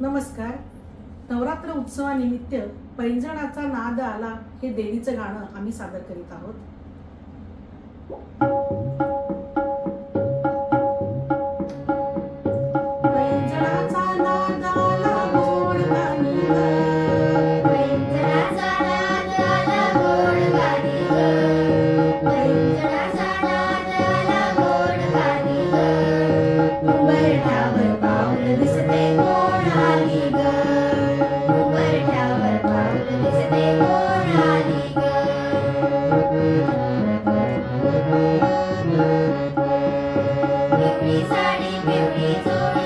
नमस्कार. नवरात्र उत्सवानिमित्त पैंजणाचा नाद आला हे देवीचं गाणं आम्ही सादर करीत आहोत. पिवळी साडी पिवळी चोळी